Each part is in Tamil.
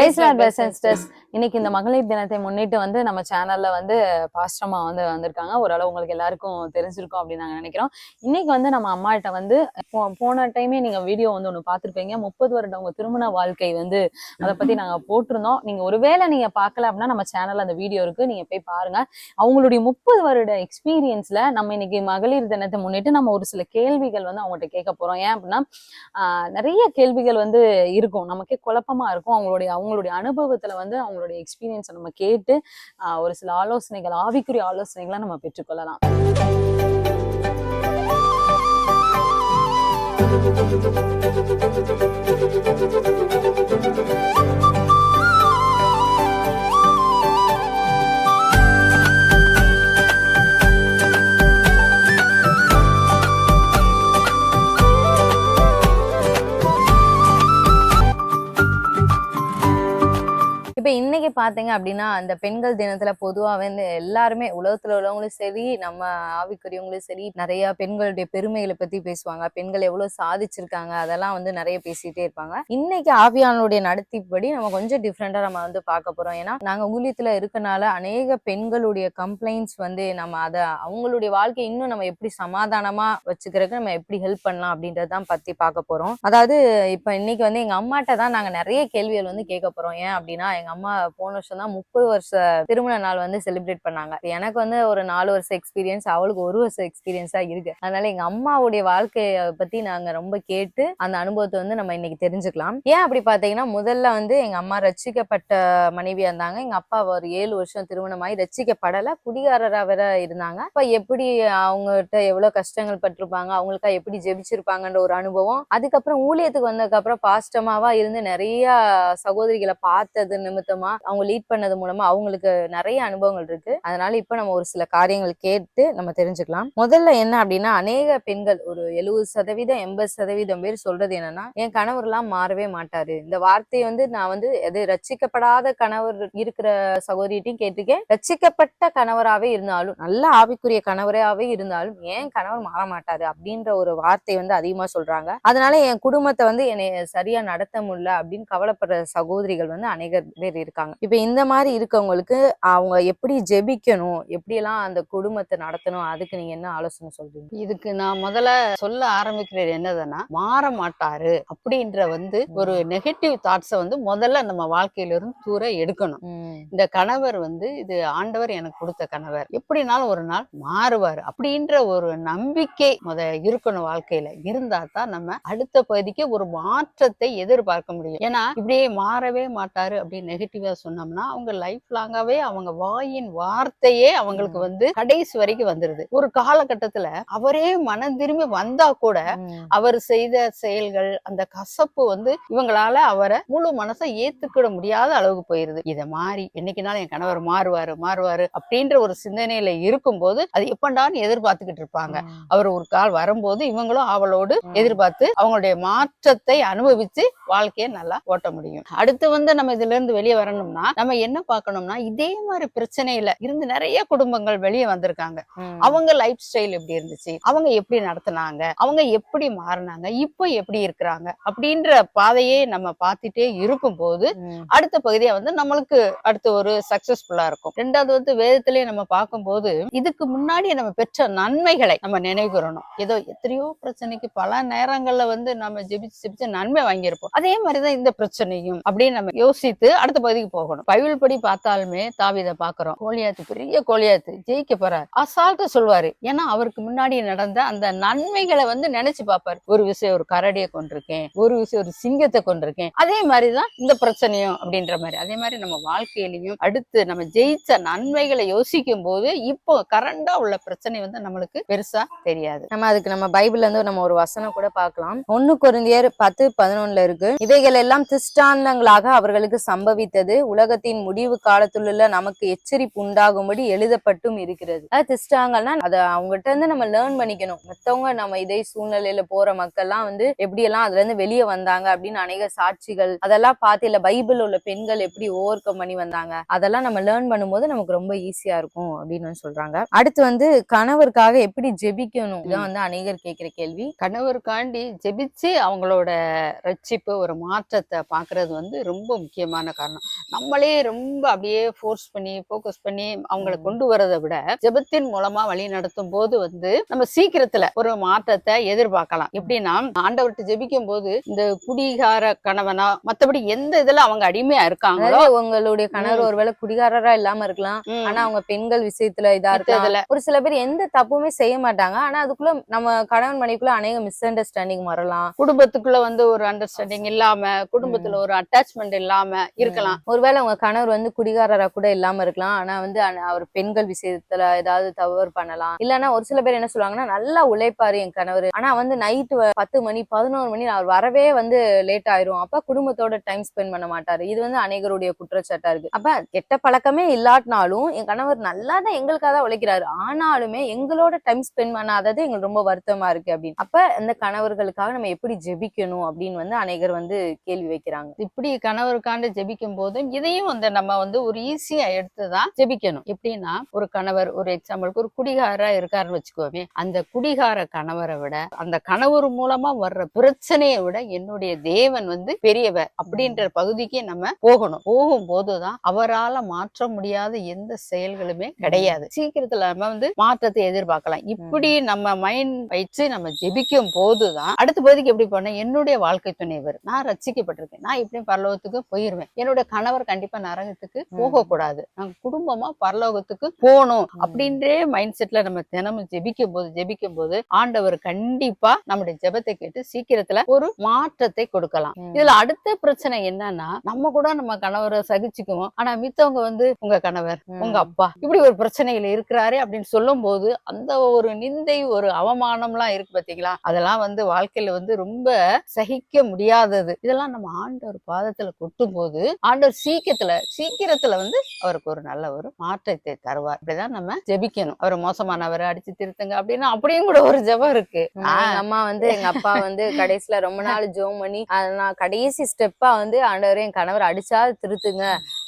பேசலாம் சிஸ்டர்ஸ் இன்னைக்கு இந்த மகளிர் தினத்தை முன்னிட்டு வந்து நம்ம சேனல்ல வந்து பாஸ்டமா வந்து வந்திருக்காங்க. ஓரளவு உங்களுக்கு எல்லாருக்கும் தெரிஞ்சிருக்கும் அப்படின்னு நாங்க நினைக்கிறோம். இன்னைக்கு வந்து நம்ம அம்மாட்ட வந்து போ- போன டைமே நீங்க வீடியோ வந்து ஒண்ணு பார்த்திருப்பீங்க. முப்பது வருடம் உங்க திருமண வாழ்க்கை வந்து அதை பத்தி நாங்க போட்டிருந்தோம். நீங்க ஒருவேளை நீங்க பார்க்கல அப்படின்னா நம்ம சேனல்ல அந்த வீடியோ இருக்கு. நீங்க போய் பாருங்க. அவங்களுடைய முப்பது வருட எக்ஸ்பீரியன்ஸ்ல நம்ம இன்னைக்கு மகளிர் தினத்தை முன்னிட்டு நம்ம ஒரு சில கேள்விகள் வந்து அவங்ககிட்ட கேட்க போறோம். ஏன் அப்படின்னா நிறைய கேள்விகள் வந்து இருக்கும். நமக்கே குழப்பமா இருக்கும். அவங்களுடைய அவங்களுடைய அனுபவத்துல வந்து அவங்க அவங்களுடைய எக்ஸ்பீரியன்ஸை நம்ம கேட்டு ஒரு சில ஆலோசனைகள் ஆவிக்குரிய ஆலோசனைகளை நம்ம பெற்றுக்கொள்ளலாம் Thank you. பார்த்தீங்க அப்படின்னா அந்த பெண்கள் தினத்தில் பொதுவாக வந்து எல்லாருமே உலகத்தில் உள்ளவங்களும் சரி நம்ம ஆவிக்குரியவங்களும் சரி நிறைய பெண்களுடைய பெருமைகளை பற்றி பேசுவாங்க. பெண்கள் எவ்வளோ சாதிச்சிருக்காங்க அதெல்லாம் வந்து நிறைய பேசிகிட்டே இருப்பாங்க. இன்னைக்கு ஆவியானுடைய நடத்திப்படி நம்ம கொஞ்சம் டிஃப்ரெண்ட்டாக நம்ம வந்து பார்க்க போகிறோம் ஏன்னா நாங்கள் ஊழியத்தில் இருக்கனால அநேக பெண்களுடைய கம்ப்ளைண்ட்ஸ் வந்து நம்ம அதை அவங்களுடைய வாழ்க்கையை இன்னும் நம்ம எப்படி சமாதானமாக வச்சுக்கிறதுக்கு நம்ம எப்படி ஹெல்ப் பண்ணலாம் அப்படின்றதான் பற்றி பார்க்க போகிறோம் அதாவது இப்போ இன்னைக்கு வந்து எங்கள் அம்மாட்ட தான் நாங்கள் நிறைய கேள்விகள் வந்து கேட்க போகிறோம் ஏன் அப்படின்னா எங்கள் அம்மா போன வருஷம் தான் முப்பது வருஷ திருமண நாள் வந்து செலிப்ரேட் பண்ணாங்க. எனக்கு வந்து ஒரு நாலு வருஷம் எக்ஸ்பீரியன்ஸ் அவளுக்கு ஒரு வருஷம் எக்ஸ்பீரியன்ஸா இருக்கு. அதனால எங்க அம்மாவுடைய வாழ்க்கையை பத்தி நாங்க ரொம்ப கேட்டு அந்த அனுபவத்தை வந்து நம்ம இன்னைக்கு தெரிஞ்சுக்கலாம். ஏன் அப்படி பாத்தீங்கன்னா முதல்ல வந்து எங்க அம்மா ரச்சிக்கப்பட்ட மனைவியா இருந்தாங்க. எங்க அப்பா ஒரு ஏழு வருஷம் திருமணமாயி ரச்சிக்கப்படல குடிகாரரா வேற இருந்தாங்க. இப்ப எப்படி அவங்ககிட்ட எவ்வளவு கஷ்டங்கள் பட்டிருப்பாங்க அவங்களுக்கா எப்படி ஜெபிச்சிருப்பாங்கன்ற ஒரு அனுபவம். அதுக்கப்புறம் ஊழியத்துக்கு வந்ததுக்கு அப்புறம் பாஸ்டமாவா இருந்து நிறைய சகோதரிகளை பார்த்தது நிமித்தமா அவங்க லீட் பண்ணது மூலமா அவங்களுக்கு நிறைய அனுபவங்கள் இருக்கு. அதனால இப்ப நம்ம ஒரு சில காரியங்கள் கேட்டு நம்ம தெரிஞ்சுக்கலாம். முதல்ல என்ன அப்படின்னா அநேக பெண்கள் ஒரு எழுபது சதவீதம் எண்பது சதவீதம் பேர் சொல்றது என்னன்னா என் கணவர்லாம் மாறவே மாட்டாரு. இந்த வார்த்தையை வந்து நான் வந்து எது ரச்சிக்கப்படாத கணவர் இருக்கிற சகோதரிட்டையும் கேட்டிருக்கேன். ரச்சிக்கப்பட்ட கணவராகவே இருந்தாலும் நல்ல ஆவிக்குரிய கணவராகவே இருந்தாலும் ஏன் கணவர் மாற மாட்டாரு? அப்படின்ற ஒரு வார்த்தை வந்து அதிகமா சொல்றாங்க. அதனால என் குடும்பத்தை வந்து என்னை சரியா நடத்த முடியல அப்படின்னு கவலைப்படுற சகோதரிகள் வந்து அநேகர் பேர் இருக்காங்க. இப்ப இந்த மாதிரி இருக்கவங்களுக்கு அவங்க எப்படி ஜெபிக்கணும் எப்படியெல்லாம் அந்த குடும்பத்தை நடத்தணும் அதுக்கு நீங்க என்ன ஆலோசனை சொல்றீங்க? இதுக்கு நான் முதல்ல சொல்ல ஆரம்பிக்கிறது என்னதுன்னா மாற மாட்டாரு அப்படின்ற வந்து ஒரு நெகட்டிவ் தாட்ஸை வந்து முதல்ல நம்ம வாழ்க்கையில இருந்து தூர எடுக்கணும். இந்த கணவர் வந்து இது ஆண்டவர் எனக்கு கொடுத்த கணவர். எப்படினாலும் ஒரு நாள் மாறுவார் அப்படின்ற ஒரு நம்பிக்கை முத இருக்கணும் வாழ்க்கையில. இருந்தா தான் நம்ம அடுத்த பகுதிக்கு ஒரு மாற்றத்தை எதிர்பார்க்க முடியும். ஏன்னா இப்படியே மாறவே மாட்டாரு அப்படின்னு நெகட்டிவா சொன்னோம்னா அவங்க லைஃப் லாங்காவே அவங்க வாயின் வார்த்தையே அவங்களுக்கு வந்து கடைசி வரைக்கும் வந்துருது. ஒரு காலகட்டத்துல அவரே மனம் திரும்பி வந்தா கூட அவர் செய்த செயல்கள் அந்த கசப்பு வந்து இவங்களால அவரை முழு மனசை ஏத்துக்கிட முடியாத அளவுக்கு போயிருது. இத மாறி என்னைக்குனாலும் என் கணவர் மாறுவாரு மாறுவாரு அப்படின்ற ஒரு சிந்தனையில இருக்கும்போது அது எப்பண்டான்னு எதிர்பார்த்துக்கிட்டு இருப்பாங்க. அவர் ஒரு கால் வரும்போது இவங்களும் அவளோடு எதிர்பார்த்து அவங்களுடைய மாற்றத்தை அனுபவிச்சு வாழ்க்கையை நல்லா ஓட்ட முடியும். அடுத்து வந்து நம்ம இதுல இருந்து வெளியே வரணும்னா நம்ம என்ன பார்க்கணும்னா இதே மாதிரி பிரச்சனையில இருந்து நிறைய குடும்பங்கள் வெளியே வந்திருக்காங்க. அவங்க லைஃப் ஸ்டைல் எப்படி இருந்துச்சு? அவங்க எப்படி நடத்துனாங்க? அவங்க எப்படி மாறினாங்க? இப்போ எப்படி இருக்கிறாங்க? அப்படின்ற பாதையே நம்ம பார்த்துட்டே இருக்கும்போது உம் அடுத்த பகுதியா வந்து நம்மளுக்கு அடுத்து ஒரு சக்சஸ்ஃபுல்லா இருக்கும். ரெண்டாவது வந்து வேதத்திலேயே நம்ம பார்க்கும்போது இதுக்கு முன்னாடி நம்ம பெற்ற நன்மைகளை நம்ம நினைவுறணும் ஏதோ எத்தனையோ பிரச்சனைக்கு பல நேரங்கள்ல வந்து நம்ம ஜெபிச்சு ஜெபிச்சு நன்மை வாங்கியிருப்போம். அதே மாதிரிதான் இந்த பிரச்சனையும் அப்படின்னு நம்ம யோசித்து அடுத்த பகுதிக்கு போகணும். போகணும். பைபிள் படி பார்த்தாலுமே தாவிதை பாக்குறோம் கோலியாத்து பெரிய கோலியாத்து. ஜெயிக்க போறாரு. அசால்ட்டா சொல்வாரு. ஏன்னா அவருக்கு முன்னாடி நடந்த அந்த நன்மைகளை வந்து நினைச்சு பார்ப்பாரு. ஒரு விஷயம் ஒரு கரடியை கொண்டிருக்கேன் ஒரு விஷயம் ஒரு சிங்கத்தை கொண்டிருக்கேன் அதே மாதிரிதான் இந்த பிரச்சனையும் அப்படின்ற மாதிரி. அதே மாதிரி நம்ம வாழ்க்கையிலையும் அடுத்து நம்ம ஜெயிச்ச நன்மைகளை யோசிக்கும் போது இப்போ கரண்டா உள்ள பிரச்சனை வந்து நம்மளுக்கு பெருசா தெரியாது. நம்ம அதுக்கு நம்ம பைபிள்ல இருந்து நம்ம ஒரு வசனம் கூட பார்க்கலாம். ஒன்னு குருந்தியர் பத்து பதினொன்னுல இருக்கு. இவைகள் எல்லாம் திஷ்டாந்தங்களாக அவர்களுக்கு சம்பவித்தது. உலக உலகத்தின் முடிவு காலத்துள்ள நமக்கு எச்சரிப்பு உண்டாகும்படி எழுதப்பட்டும் இருக்கிறது. அதாவது திஷ்டாங்கல்னா அதை அவங்ககிட்ட இருந்து நம்ம லேர்ன் பண்ணிக்கணும். மத்தவங்க நம்ம இதே சூழ்நிலையில போற மக்கள்லாம் வந்து எப்படி எல்லாம் அதுல இருந்து வெளியே வந்தாங்க அப்படின்னு அநேக சாட்சிகள் அதெல்லாம் பார்த்து இல்ல பைபிள் உள்ள பெண்கள் எப்படி ஓவர் கம் பண்ணி வந்தாங்க அதெல்லாம் நம்ம லேர்ன் பண்ணும்போது நமக்கு ரொம்ப ஈஸியா இருக்கும் அப்படின்னு சொல்றாங்க. அடுத்து வந்து கணவருக்காக எப்படி ஜெபிக்கணும்? இதான் வந்து அநேகர் கேட்கிற கேள்வி. கணவருக்காண்டி ஜெபிச்சு அவங்களோட ரட்சிப்பு ஒரு மாற்றத்தை பாக்குறது வந்து ரொம்ப முக்கியமான காரணம். நம்மளே ரொம்ப அப்படியே ஃபோர்ஸ் பண்ணி ஃபோக்கஸ் பண்ணி அவங்கள. கொண்டு வரதை விட ஜெபத்தின் மூலமா வழி நடத்தும் போது வந்து நம்ம சீக்கிரத்துல ஒரு மாற்றத்தை எதிர்பார்க்கலாம். எப்படின்னா ஆண்டவர்கிட்ட ஜெபிக்கும் போது இந்த குடிகார கணவனா மத்தபடி எந்த இதுல அவங்க அடிமையா இருக்காங்களோ உங்களுடைய கணவர் ஒருவேளை குடிகாரரா இல்லாம இருக்கலாம். ஆனா அவங்க பெண்கள் விஷயத்துல இதா இருக்கலாம். மத்ததுல ஒரு சில பேர் எந்த தப்புமே செய்ய மாட்டாங்க. ஆனா அதுக்குள்ள நம்ம கணவன் மனைவிக்குள்ள அநேக மிஸ் அண்டர்ஸ்டாண்டிங் வரலாம். குடும்பத்துக்குள்ள வந்து ஒரு அண்டர்ஸ்டாண்டிங் இல்லாம குடும்பத்துல ஒரு அட்டாச்மெண்ட் இல்லாம இருக்கலாம். ஒருவேளை உங்க கணவர் வந்து குடிகாரரா கூட இல்லாம இருக்கலாம். ஆனா வந்து அவர் பெண்கள் விஷயத்துல ஏதாவது தவறு பண்ணலாம். இல்லைன்னா ஒரு சில பேர் என்ன சொல்லுவாங்கன்னா நல்லா உழைப்பாரு என் கணவர். ஆனா வந்து நைட்டு பத்து மணி பதினோரு மணி அவர் வரவே வந்து லேட் ஆயிரும். அப்ப குடும்பத்தோட டைம் ஸ்பெண்ட் பண்ண மாட்டாரு. இது வந்து அநேகருடைய குற்றச்சாட்டா இருக்கு. அப்ப கெட்ட பழக்கமே இல்லாட்டினாலும் என் கணவர் நல்லா தான் எங்களுக்காக தான் உழைக்கிறாரு. ஆனாலுமே எங்களோட டைம் ஸ்பெண்ட் பண்ணாதது எங்களுக்கு ரொம்ப வருத்தமா இருக்கு அப்படின்னு. அப்ப இந்த கணவர்களுக்காக நம்ம எப்படி ஜெபிக்கணும் அப்படின்னு வந்து அநேகர் வந்து கேள்வி வைக்கிறாங்க. இப்படி கணவருக்காண்டு ஜெபிக்கும் போதும் இதையும் வந்து நம்ம வந்து ஒரு ஈஸியா எடுத்துதான் ஜெபிக்கணும். எப்படின்னா ஒரு கணவர் ஒரு எக்ஸாம்பிளுக்கு ஒரு குடிகாரா இருக்காருன்னு வச்சுக்கோமே அந்த குடிகார கணவரை விட அந்த கணவர் மூலமா வர்ற பிரச்சனையை விட என்னுடைய தேவன் வந்து பெரியவர் அப்படின்ற பகுதிக்கு நம்ம போகணும். போகும்போதுதான் அவரால மாற்ற முடியாத எந்த செயல்களுமே கிடையாது. சீக்கிரத்துல நம்ம வந்து மாற்றத்தை எதிர்பார்க்கலாம். இப்படி நம்ம மைண்ட் வச்சு நம்ம ஜெபிக்கும் போதுதான் அடுத்த பகுதிக்கு எப்படி போனா என்னுடைய வாழ்க்கை துணைவர் நான் ரட்சிக்கப்பட்டிருக்கேன் நான் இப்படி பரலோகத்துக்கு போயிருவேன். என்னோட கணவர் கண்டிப்பா நரகத்துக்கு போக கூடாது நாங்க குடும்பமா பரலோகத்துக்கு போகணும் அப்படின்றே மைண்ட் செட்ல நம்ம தினமும் ஜெபிக்கும் போது ஜெபிக்கும் போது ஆண்டவர் கண்டிப்பா நம்முடைய ஜெபத்தை கேட்டு சீக்கிரத்துல ஒரு மாற்றத்தை கொடுக்கலாம். இதுல அடுத்த பிரச்சனை என்னன்னா நம்ம கூட நம்ம கணவரை சகிச்சுக்குவோம். ஆனா மித்தவங்க வந்து உங்க கணவர். உங்க அப்பா இப்படி ஒரு பிரச்சனையில இருக்கிறாரு அப்படின்னு சொல்லும் போது அந்த ஒரு நிந்தை ஒரு அவமானம்லாம் இருக்கு பாத்தீங்களா? அதெல்லாம் வந்து வாழ்க்கையில வந்து ரொம்ப சகிக்க முடியாதது. இதெல்லாம் நம்ம ஆண்டவர் பாதத்துல கொட்டும் போது ஆண்டவர் சீக்கிரத்துல சீக்கிரத்துல வந்து அவருக்கு ஒரு நல்ல ஒரு மாற்றத்தை தருவார். இப்படிதான் நம்ம ஜெபிக்கணும். அவர் மோசமானவரை அடிச்சு திருத்துங்க அப்படின்னா அப்படியும் கூட ஒரு ஜெபம் இருக்கு. அம்மா வந்து எங்க அப்பா வந்து கடைசியில ரொம்ப நாள் ஜோம் பண்ணி அது நான் கடைசி ஸ்டெப்பா வந்து ஆண்டவர் என் கணவர் அடிச்சா திருத்துங்க.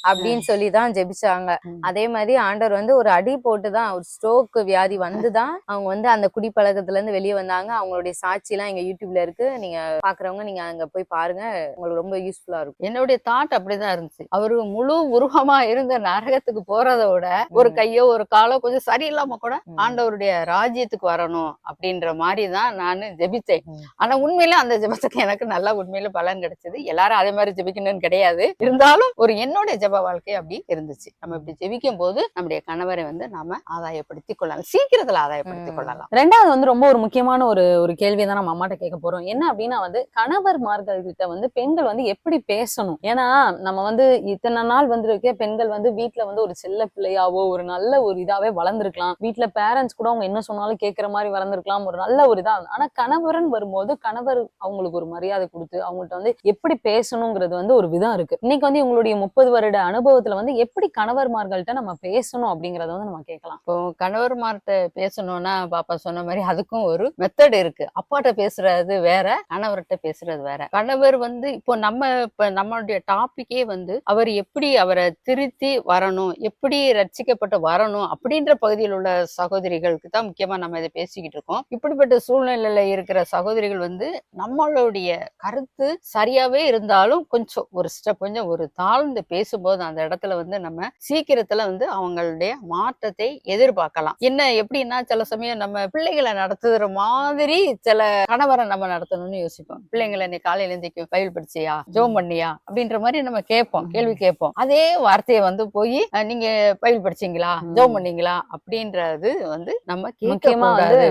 அப்படின்னு சொல்லி தான் ஜெபிச்சாங்க. அதே மாதிரி ஆண்டவர் வந்து ஒரு அடி போட்டு தான் ஒரு ஸ்ட்ரோக் வியாதி வந்து தான் அவங்க வந்து அந்த குடிப்பழக்கத்துல இருந்து வெளியே வந்தாங்க. அவங்களுடைய சாட்சி எல்லாம் எங்க யூடியூப்ல இருக்கு. நீங்க பாக்குறவங்க நீங்க அங்க போய் பாருங்க. உங்களுக்கு ரொம்ப யூஸ்ஃபுல்லா இருக்கும். என்னுடைய தாட் அப்படிதான் இருந்துச்சு. அவரு முழு உருவமா இருந்த நரகத்துக்கு போறதை விட ஒரு. கையோ ஒரு காலோ கொஞ்சம் சரியில்லாம கூட. ஆண்டவருடைய ராஜ்யத்துக்கு வரணும் அப்படின்ற மாதிரி தான் நான் ஜெபித்தேன். ஆனா உண்மையில அந்த ஜெபத்துக்கு எனக்கு நல்லா உண்மையில பலன் கிடைச்சது. எல்லாரும் அதே மாதிரி ஜெபிக்கணும்னு கிடையாது. இருந்தாலும் ஒரு என்னுடைய ஜெப வாழ்க்கை அப்படி இருந்துச்சு. நம்ம இப்படி ஜெபிக்கும் போது நம்முடைய கணவரை வந்து நாம ஆதாயப்படுத்திக் கொள்ளலாம். சீக்கிரத்துல ஆதாயப்படுத்திக். கொள்ளலாம். ரெண்டாவது வந்து ரொம்ப ஒரு முக்கியமான ஒரு ஒரு கேள்வி தான் நம்ம அம்மாட்ட கேட்க போறோம். என்ன அப்படின்னா வந்து கணவர்மார்கள் கிட்ட வந்து பெண்கள் வந்து எப்படி பேசணும்? ஏன்னா நம்ம வந்து இத்தனை நாள் வந்திருக்க பெண்கள் வந்து வீட்ல வந்து ஒரு செல்ல பிள்ளையாவோ ஒரு நல்ல ஒரு இதாவே வளர்ந்துருக்கலாம். வீட்ல பேரண்ட்ஸ் கூட அவங்க என்ன சொன்னாலும் கேட்கிற மாதிரி வளர்ந்துருக்கலாம். ஒரு நல்ல ஒரு இதா ஆனா கணவர்னு வரும்போது கணவர் அவங்களுக்கு ஒரு மரியாதை கொடுத்து அவங்கள்ட்ட வந்து எப்படி பேசணுங்கிறது வந்து ஒரு விதம் இருக்கு. இன்னைக்கு வந்து இவங்களுடைய முப்பது வருட அனுபவத்துல வந்து எப்படி கணவர்மார்கள்ட்ட நம்ம பேசணும் அப்படிங்கறத வந்து நம்ம கேட்கலாம். இப்போ கணவர்மார்ட்ட பேசணும்னா பாப்பா சொன்ன மாதிரி அதுக்கும் ஒரு மெத்தட் இருக்கு. அப்பாட்ட பேசுறது வேற கணவர்கிட்ட பேசுறது வேற. கணவர் வந்து இப்போ நம்ம இப்ப நம்மளுடைய டாபிக்கே வந்து அவர் எப்படி அவரை திருத்தி வரணும் எப்படி ரட்சிக்கப்பட்டு வரணும் அப்படின்ற பகுதியில் உள்ள சகோதரிகளுக்கு தான் முக்கியமா நம்ம இதை பேசிக்கிட்டு இருக்கோம். இப்படிப்பட்ட சூழ்நிலையில இருக்கிற சகோதரிகள் வந்து நம்மளுடைய கருத்து சரியாவே இருந்தாலும் கொஞ்சம் ஒரு ஸ்டெப் கொஞ்சம் ஒரு தாழ்ந்து பேசும்போது அந்த இடத்துல வந்து நம்ம சீக்கிரத்துல வந்து அவங்களுடைய மாற்றத்தை எதிர்பார்க்கலாம். என்ன எப்படின்னா சில சமயம் நம்ம பிள்ளைகளை நடத்துகிற மாதிரி சில கணவரை நம்ம நடத்தணும்னு யோசிப்போம். பிள்ளைங்களை நீ காலையில எழுந்திக்கும் பயில் படிச்சியா? ஜோம் பண்ணியா? அப்படின்ற மாதிரி நம்ம கேட்போம் கேள்வி கேட்போம். அதே வார்த்தையை வந்து போய் நீங்க பயில் படிச்சீங்களா. ஜோம் பண்ணீங்களா? அப்படின்றது வந்து நம்ம முக்கியமா வந்து.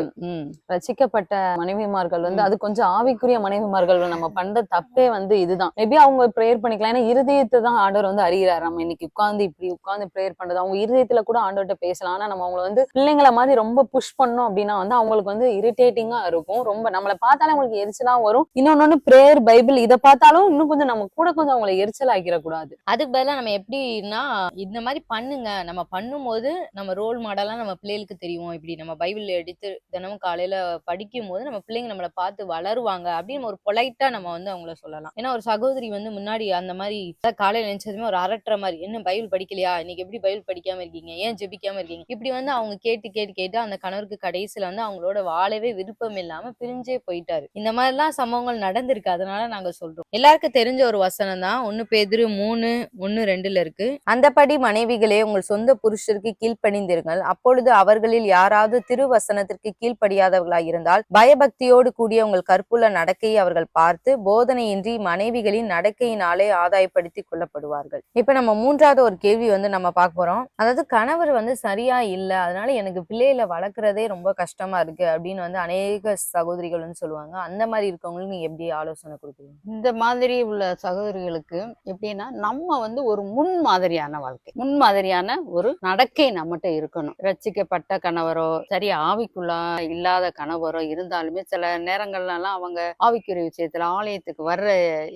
ரசிக்கப்பட்ட மனைவிமார்கள் வந்து. அது கொஞ்சம் ஆவிக்குரிய மனைவிமார்கள் நம்ம பண்ற தப்பே வந்து இதுதான். மேபி அவங்க ப்ரேயர் பண்ணிக்கலாம். ஏன்னா இருதயத்தை தான் ஆண்டவர் வந்து அறிகிறார். நம்ம இன்னைக்கு உட்காந்து இப்படி உட்காந்து ப்ரேயர் பண்றது அவங்க இருதயத்துல கூட ஆண்டவர்கிட்ட பேசலாம். ஆனா நம்ம அவங்கள வந்து பிள்ளைங்கள மாதிரி ரொம்ப புஷ் பண்ணோம் அப்படின்னா வந்து அவங்களுக்கு வந்து இரிட்டேட்டிங்கா இருக்கும். ரொம்ப நம்மளை பார்த்தாலும் அவங்களுக்கு எரிச்சலா வரும். இன்னொன்னு ப்ரேயர் பைபிள் இதை பார்த்தாலும் இன்னும் கொஞ்சம் நம்ம கூட கொஞ்சம் அவங்களை எரிச்சல் ஆக்கிடக்கூடாது அதுக்கு பதிலா நம்ம எப்படின்னா இந்த மாதிரி பண்ணுங்க. நம்ம பண்ணும்போது நம்ம ரோல் மாடலா நம்ம பிள்ளைகளுக்கு தெரியும். இப்படி நம்ம பைபிள் எடுத்து தினமும் காலையில படிக்கும் போது நம்ம பிள்ளைங்க நம்மளை பார்த்து வளருவாங்க அப்படின்னு ஒரு பொலைட்டா நம்ம வந்து அவங்கள சொல்லலாம். ஏன்னா ஒரு சகோதரி வந்து முன்னாடி அந்த மாதிரி காலையில நினைச்சதுமே ஒரு மிரட்டுற மாதிரி என்ன பைபிள் படிக்கலையா? இன்னைக்கு எப்படி பைபிள் படிக்காம இருக்கீங்க? ஏன் ஜெபிக்காம இருக்கீங்க? இப்படி வந்து அவங்க கேட்டு கேட்டு கேட்டு அந்த கணவருக்கு கடைசியில வந்து அவங்களோட வாழவே விருப்பம் இல்லாம பிரிஞ்சே போயிட்டாரு. இந்த மாதிரிலாம் சம்பவங்கள் நடந்திருக்கு. அதனால நாங்க சொல்றோம். எல்லாருக்கும் தெரிஞ்ச ஒரு வசனம் தான். ஒன்னு பேதிரு மூணு ஒன்னு ரெண்டுல இருக்கு. அந்தபடி மனைவிகளே உங்கள் சொந்த புருஷருக்கு கீழ்ப்பணிந்திருங்கள் அப்பொழுது அவர்களில் யாராவது திருவசனத்திற்கு கீழ்ப்படியாதவர்களாக இருந்தால் பயபக்தியோடு கூடிய உங்கள் கற்புள்ள நடக்கையை அவர்கள் பார்த்து போதனையின்றி மனைவிகளின் நடக்கையினாலே ஆதாயப்படுத்திக் கொள்ளப்படுவார்கள். இப்ப நம்ம மூன்றாவது ஒரு கேள்வி வந்து நம்ம பார்க்க போறோம். அதாவது கணவர் வந்து சரியா இல்ல அதனால எனக்கு பிள்ளைகளை வளர்க்குறதே ரொம்ப கஷ்டமா இருக்கு அப்படின்னு வந்து அநேக சகோதரிகள் வந்து சொல்லுவாங்க. அந்த மாதிரி இருக்கவங்களுக்கு நீங்க எப்படி ஆலோசனை கொடுக்குறீங்க? இந்த மாதிரி உள்ள சகோதரிகளுக்கு எப்படின்னா நம்ம வந்து ஒரு முன் மாதிரியான வாழ்க்கை. முன் மாதிரியான ஒரு நடக்கை நம்மகிட்ட இருக்கணும். ரட்சிக்கப்பட்ட கணவரோ சரி ஆவிக்குள்ளா இல்லாத கணவரோ இருந்தாலுமே சில நேரங்கள்லாம் அவங்க ஆவிக்குரிய விஷயத்துல ஆலயத்துக்கு வர்ற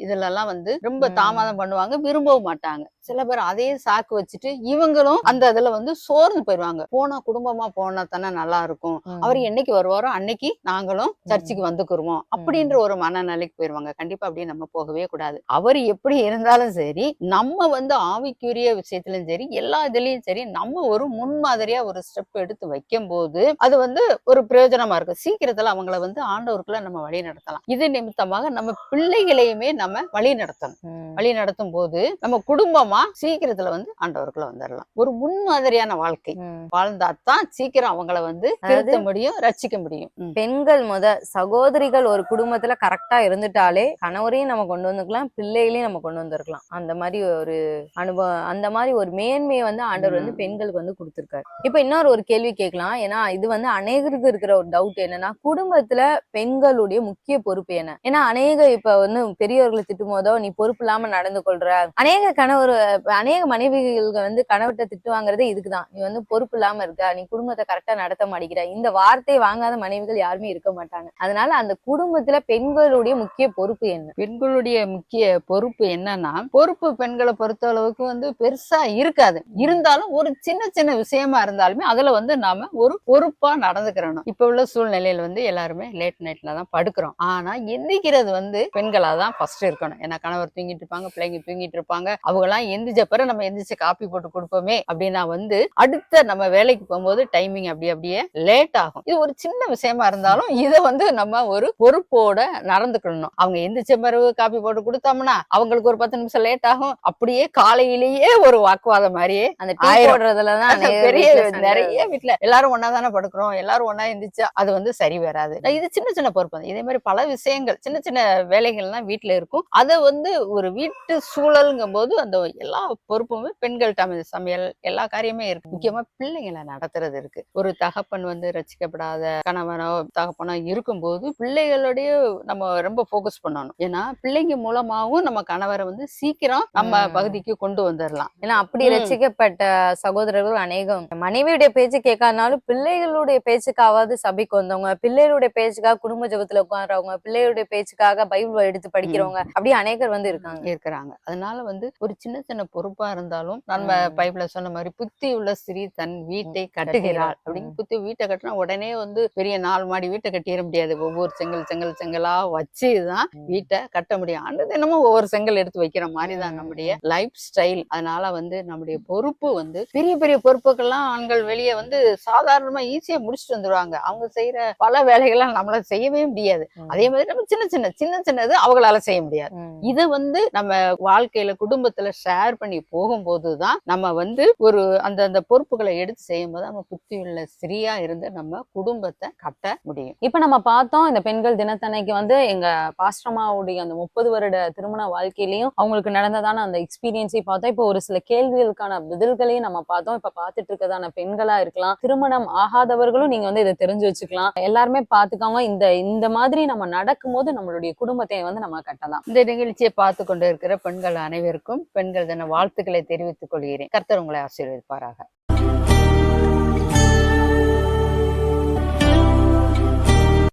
இதுலலாம் வந்து ரொம்ப. தாமதம் பண்ணுவாங்க விரும்பவும் மாட்டாங்க. சில பேர் அதே சாக்கு வச்சுட்டு இவங்களும் அந்த இதுல வந்து சோர்ந்து போயிடுவாங்க போனா குடும்பமா போனா தானே நல்லா இருக்கும். அவர் என்னைக்கு வருவாரோ அன்னைக்கு நாங்களும் சர்ச்சுக்கு வந்துக்குருவோம் அப்படின்ற ஒரு மனநிலைக்கு போயிருவாங்க. கண்டிப்பா அப்படியே நம்ம போகவே கூடாது. அவர் எப்படி இருந்தாலும் சரி நம்ம வந்து ஆவிக்குரிய விஷயத்திலும் சரி எல்லா இதுலயும் சரி நம்ம ஒரு முன்மாதிரியா ஒரு ஸ்டெப் எடுத்து வைக்கும் போது அது வந்து ஒரு பிரயோஜனமா இருக்கும். சீக்கிரத்துல அவங்கள வந்து ஆண்டவருக்குள்ள நம்ம வழி நடத்தலாம். இது நிமித்தமாக நம்ம பிள்ளைகளையுமே நம்ம வழி நடத்தணும். வழி நடத்தும் போது நம்ம குடும்பமா சீக்கிரத்துல வந்து ஆண்டவருக்குள்ள வந்துடலாம் ஒரு முன்மாதிரியான வாழ்க்கை. வாழ்ந்தாதான் சீக்கிரம் அவங்கள வந்து திருத்த முடியும் ரட்சிக்க முடியும். பெண்கள் முத சகோதரிகள் ஒரு குடும்பத்துல கரெக்டா இருந்துட்டாலே கணவரையும் நம்ம கொண்டு வந்துக்கலாம் பிள்ளைகளையும் நம்ம கொண்டு வந்திருக்கலாம். அந்த மாதிரி ஒரு அனுபவம் அந்த மாதிரி ஒரு மேன்மையை வந்து ஆண்டவர் வந்து. பெண்களுக்கு வந்து கொடுத்திருக்காரு. இப்ப இன்னொரு ஒரு கேள்வி கேட்கலாம். ஏன்னா இது வந்து அநேகருக்கு இருக்கிற ஒரு டவுட் என்னன்னா குடும்பத்துல பெண்களுடைய முக்கிய பொறுப்பு என்ன? ஏன்னா அநேக இப்ப வந்து பெரியவர்களை திட்டும் போதோ நீ பொறுப்பு இல்லாம நடந்து கொள்ற. அநேக கணவர் அநேக மனைவிகள் வந்து கணவர்கிட்ட திட்டு வாங்குறதே இதுக்குதான். நீ வந்து பொறுப்பு இல்லாம இருக்க நீ குடும்பத்தை கரெக்டா நடத்த மாட்டேங்கிற. இந்த வார்த்தையை வாங்காத மனைவிகள் யாருமே இருக்க மாட்டாங்க. அதனால அந்த குடும்பத்துல பெண்களுடைய முக்கிய பொறுப்பு என்ன? பெண்களுடைய முக்கிய பொறுப்பு என்னன்னா பொறுப்பு பெண்களை பொறுத்த அளவுக்கு வந்து பெருசா இருக்காது. இருந்தாலும் ஒரு சின்ன சின்ன விஷயமா இருந்தாலுமே அதுல வந்து நாம ஒரு பொறுப்பா நடந்துக்கிறணும். இப்ப உள்ள சூழ்நிலையில வந்து எல்லாருமே லேட் நைட்ல தான் படுக்கிறோம். ஆனா எந்திக்கிறது வந்து பெண்களா தான் ஃபர்ஸ்ட் இருக்கணும். ஏன்னா கணவர் தூங்கிட்டு இருப்பாங்க பிள்ளைங்க தூங்கிட்டு இருப்பாங்க. அவங்க எல்லாம் எந்திரிச்ச பிறகு நம்ம எந்திரிச்சு காப்பி போட்டு கொடுப்போமே அப்படின்னா வந்து அடுத்த நம்ம வேலைக்கு போகும்போது டைமிங் அப்படி அப்படியே லேட் ஆகும். இது ஒரு சின்ன விஷயமா இருந்தாலும் இதை வந்து நம்ம ஒரு பொறுப்போட நடந்துக்கணும். அவங்க எந்திரிச்ச பிறகு காப்பி போட்டு கொடுத்தோம்னா அவங்களுக்கு ஒரு பத்து நிமிஷம் லேட் ஆகும். அப்படியே காலையிலேயே ஒரு வாக்குவாதம் மாதிரியே அந்த. போடுறதுலதான் பெரிய நிறைய வீட்ல எல்லாரும் ஒன்னா தானே படுக்கிறோம். எல்லாரும் ஒன்னா எந்திரிச்சா அது வந்து சரி வராது. இது சின்ன சின்ன பொறுப்பு. இதே மாதிரி பல விஷயங்கள் சின்ன சின்ன வேலைகள்லாம் வீட்ல இருக்கும். அதை வந்து ஒரு வீட்டு சூழலுங்கும் போது அந்த எல்லா பொறுப்புமே பெண்கள்ட்ட அமைது சமையல் எல்லா காரியமே இருக்கு. முக்கியமா பிள்ளைங்களை நடத்துறது இருக்கு. ஒரு தகப்பன் வந்து ரசிக்கப்படாத கணவனோ தகப்பனோ இருக்கும்போது பிள்ளைகளுடைய நம்ம ரொம்ப ஃபோக்கஸ் பண்ணணும். ஏன்னா பிள்ளைங்க மூலமாவும் நம்ம கணவரை வந்து சீக்கிரம் நம்ம. பகுதிக்கு கொண்டு வந்துடலாம் ஏன்னா அப்படி. ரசிக்கப்பட்ட சகோதரர்கள் அநேகம். மனைவியுடைய பேச்சு கேட்காதனாலும் பிள்ளைகளுடைய பேச்சுக்காவது சபைக்கு வந்தவங்க பிள்ளைகளுடைய பேச்சுக்காக குடும்ப ஜபத்துல உட்கார்றவங்க பிள்ளைகளுடைய பேச்சுக்காக பைபிள் எடுத்து படிக்கிறவங்க அப்படி அநேகர் வந்து இருக்காங்க. இருக்கிறாங்க. அதனால வந்து ஒரு சின்ன சின்ன பொறுப்பா இருந்தாலும் நம்ம ம். பைபிள்ல சொன்ன மாதிரி புத்தி உள்ள ஸ்திரீ தன் வீட்டை கட்டுகிறாள். அப்படின்னு. புத்தி வீட்டை கட்டினா உடனே வந்து பெரிய நாலு மாடி வீட்டை கட்டிட முடியாது ஒவ்வொரு செங்கல் செங்கல் செங்கலா வச்சுதான். வீட்டை கட்ட முடியும் அந்த தினமும் ஒவ்வொரு செங்கல் எடுத்து வைக்கிற மாதிரி தான். நம்முடைய லைஃப் ஸ்டைல் அதனால வந்து நம்முடைய பொறுப்பு வந்து பெரிய பெரிய பொறுப்புகள்லாம் ஆண்கள் வெளியே வந்து சாதாரணமா ஈஸியா முடிச்சுட்டு வந்துருவாங்க அவங்க செய்யற பல வேலைகள்லாம் நம்மளால செய்யவே முடியாது. அதே மாதிரி நம்ம சின்ன சின்ன சின்ன சின்னது அவங்களால செய்ய முடியாது. இதை வந்து நம்ம வாழ்க்கையில குடும்பத்துல ஷேர் பண்ணி போகும்போது தான் நம்ம வந்து ஒரு அந்த அந்த பொறுப்புகளை எடுத்து செய்யும் போது நம்ம புத்தியுள்ள ஸ்திரீயா இருந்து நம்ம குடும்பத்தை கட்ட முடியும். இப்ப நம்ம பார்த்தோம் இந்த பெண்கள் தினத்தன்னைக்கு வந்து எங்க பாஸ்டமாவுடைய அந்த முப்பது வருட திருமண வாழ்க்கையிலயும் அவங்களுக்கு நடந்ததான அந்த எக்ஸ்பீரியன்ஸையும் பார்த்தோம். இப்போ ஒரு சில கேள்விகளுக்கான பதில்களையும் நம்ம பார்த்தோம். இப்ப பார்த்துட்டு இருக்கதான பெண்களா இருக்கலாம் திருமணம் ஆகாதவர்களும் நீங்க வந்து இதை தெரிஞ்சு வச்சுக்கலாம். எல்லாருமே பாத்துக்கோங்க இந்த இந்த மாதிரி நம்ம நடக்கும்போது நம்மளுடைய குடும்பத்தை வந்து நம்ம கட்டலாம். இந்த நிகழ்ச்சியை பார்த்து கொண்டு இருக்கிற பெண்கள் அனைவருக்கும் பெண்கள் தின வாழ்த்துக்களை தெரிவித்துக் கொள்கிறேன். கர்த்தர் உங்களை ஆசீர்வதிப்பாராக.